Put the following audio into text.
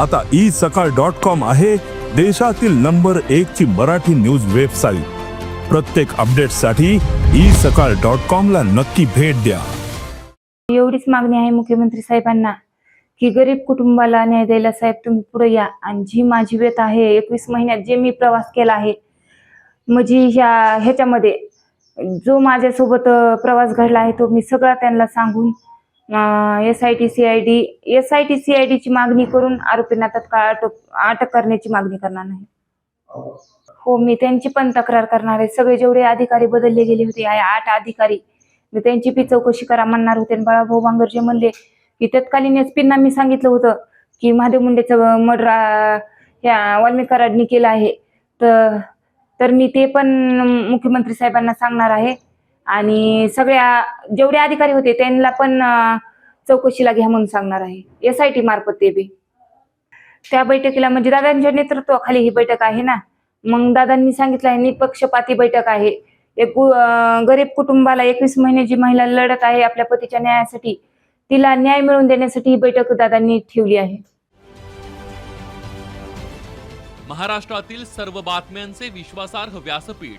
आता ई सकाळ dot com आहे देशातील नंबर एक ची मराठी न्यूज वेबसाईट. प्रत्येक अपडेटसाठी ई सकाळ डॉट कॉम ला नक्की भेट द्या. एवढीच मागणी आहे मुख्यमंत्री साहेबांना की गरीब कुटुंबाला न्याय द्यायला साहेब तुम्ही पुढे या. आणि जी माझी वेत आहे एकवीस महिन्यात जे मी प्रवास केला आहे म्हणजे ह्या ह्याच्यामध्ये जो माझ्यासोबत प्रवास घडला आहे तो मी सगळा त्यांना सांगून S I T C I D S I T C I डीची मागणी करून आरोपींना तत्काळ अटक अटक करण्याची मागणी करणार नाही. हो मी त्यांची पण तक्रार करणार आहे. सगळे जेवढे अधिकारी बदलले गेले होते आठ अधिकारी मी त्यांची पी चौकशी करा म्हणणार होते. आणि बाळाभाऊ बांगरजे म्हणले की तत्कालीन एस पींना मी सांगितलं होतं की महादेव मुंडेचं मर्डर ह्या वाल्मिकाराडनी केलं आहे. तर तर मी ते पण मुख्यमंत्री साहेबांना सांगणार आहे. आणि सगळ्या जेवढे अधिकारी होते त्यांना पण चौकशीला घ्या म्हणून सांगणार आहे. एस आय टी मार्फत ते बी. त्या बैठकीला म्हणजे दादांच्या नेतृत्वाखाली ही बैठक आहे ना? मग दादांनी सांगितलं आहे निपक्षपाती बैठक आहे. एक गरीब कुटुंबाला एकवीस महिने जी महिला लढत आहे आपल्या पतीच्या न्यायासाठी तिला न्याय मिळवून देण्यासाठी ही बैठक दादांनी ठेवली आहे. महाराष्ट्रातील सर्व बातम्यांचे विश्वासार्ह व्यासपीठ.